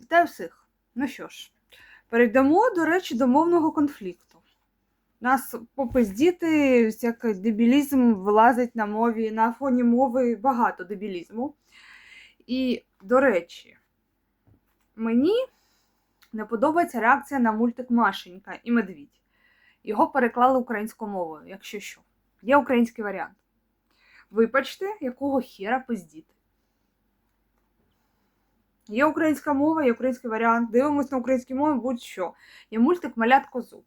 Вітаю всіх. Ну що ж, перейдемо, до речі, до мовного конфлікту. Нас попиздіти, всякий дебілізм вилазить на мові, на фоні мови багато дебілізму. І, до речі, мені не подобається реакція на мультик Машенька і Медвідь. Його переклали українською мовою, якщо що. Є український варіант. Вибачте, якого хера пиздіти. Є українська мова, є український варіант. Дивимось на українській мові будь-що. Є мультик Малят козу.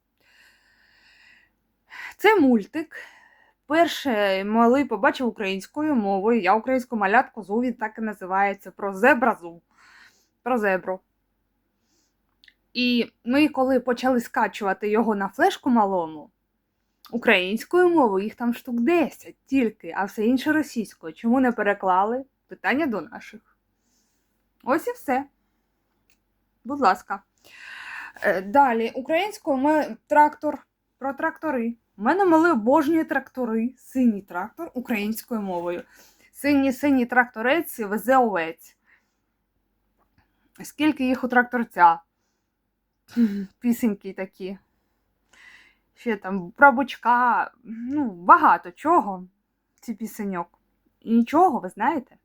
Це мультик. Перше малий побачив українською мовою. Я українську малят козу, він так і називається про зебразу. Про зебру. І ми, коли почали скачувати його на флешку малому, українською мовою їх там штук 10 тільки, а все інше російською. Чому не переклали? Питання до наших. Ось і все. Будь ласка. Е, Далі, українською ми трактор про трактори. У мене мали обожнює трактори. Синій трактор українською мовою. Синій синій тракторець везе овець. Скільки їх у тракторця? Пісеньки такі. Ще там про бучка. Ну, багато чого. Ці пісеньок. І нічого, ви знаєте?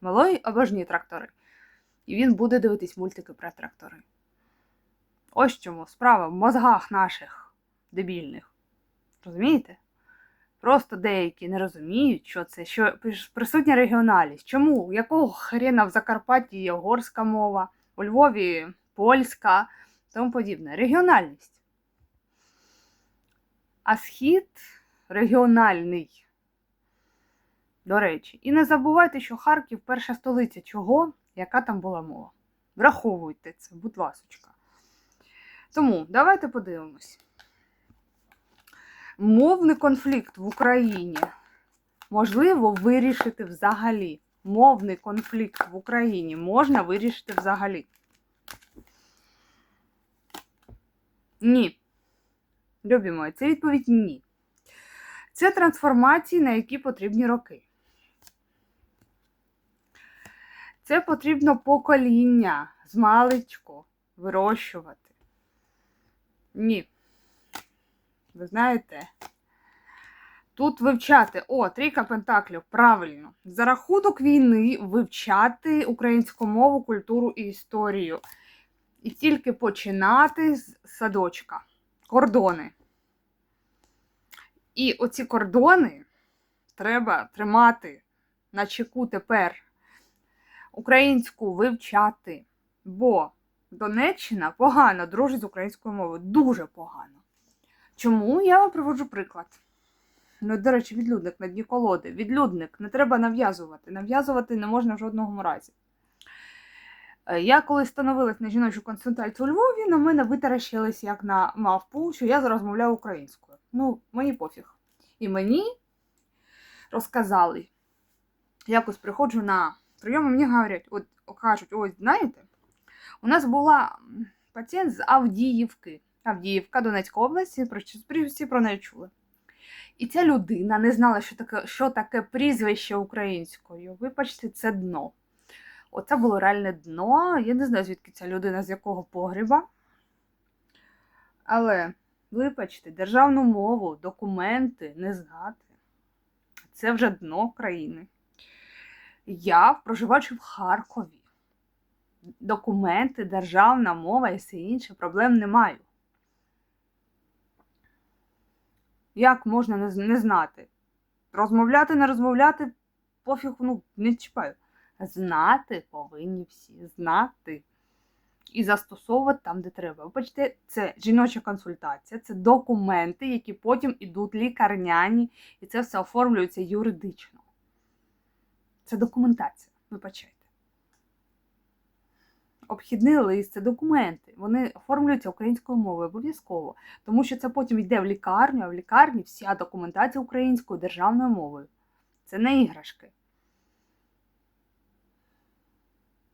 Малой обожнює трактори. І він буде дивитись мультики про трактори. Ось чому справа в мозгах наших дебільних. Розумієте? Просто деякі не розуміють, що це, що присутня регіоналість. Чому? Якого хрена в Закарпатті є угорська мова, у Львові польська, тому подібне. Регіональність. А схід регіональний. До речі, і не забувайте, що Харків перша столиця чого, яка там була мова. Враховуйте це, будь ласочка. Тому давайте подивимось. Мовний конфлікт в Україні можливо вирішити взагалі. Мовний конфлікт в Україні можна вирішити взагалі. Ні. Любі мої, це відповідь ні. Це трансформації, на які потрібні роки. Це потрібно покоління з маличку вирощувати. Ні. Ви знаєте, тут вивчати, о, трійка пентаклів, правильно. За рахунок війни вивчати українську мову, культуру і історію. І тільки починати з садочка. Кордони. І оці кордони треба тримати на чеку тепер. Українську вивчати. Бо Донеччина погано дружить з українською мовою. Дуже погано. Чому я вам приводжу приклад? Ну, до речі, відлюдник на дні колоди. Відлюдник не треба нав'язувати. Нав'язувати не можна в жодному разі. Е, Я коли становилась на жіночу консультацію у Львові, на мене витаращились як на мавпу, що я розмовляю українською. Ну, мені пофіг. І мені розказали. Якось приходжу на прийом, і мені говорять, от кажуть, ось знаєте, у нас була пацієнт з Авдіївки. Авдіївка, Донецька про- всі про неї чули. І ця людина не знала, що таке, що таке прізвище українською. Вибачте, це дно. Оце було реальне дно. Я не знаю, звідки ця людина, з якого погріба. Але, вибачте, державну мову, документи не знати. Це вже дно країни. Я проживаючи в Харкові. Документи, державна мова і все інше проблем не маю. Як можна не, знати? Розмовляти, не розмовляти, пофіг, ну, не чіпаю. Знати повинні всі знати. І застосовувати там, де треба. Ви бачите, це жіноча консультація, це документи, які потім ідуть лікарняні, і це все оформлюється юридично. Це документація, вибачайте. Обхідний лист, це документи. Вони оформлюються українською мовою обов'язково, тому що це потім йде в лікарню, а в лікарні вся документація українською державною мовою. Це не іграшки.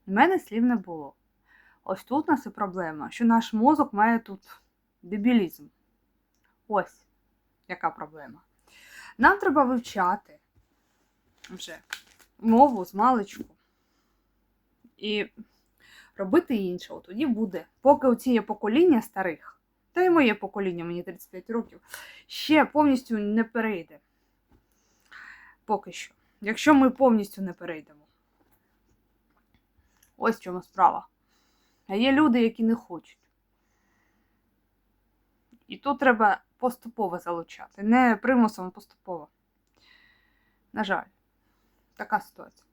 У мене слів не було. Ось тут у нас і проблема, що наш мозок має тут дебілізм. Ось яка проблема. Нам треба вивчати вже мову з маличку. І робити інше. От тоді буде. Поки оці є покоління старих, та й моє покоління, мені 35 років, ще повністю не перейде. Поки що. Якщо ми повністю не перейдемо. Ось в чому справа. А є люди, які не хочуть. І тут треба поступово залучати, не примусом, поступово. На жаль, така ситуація.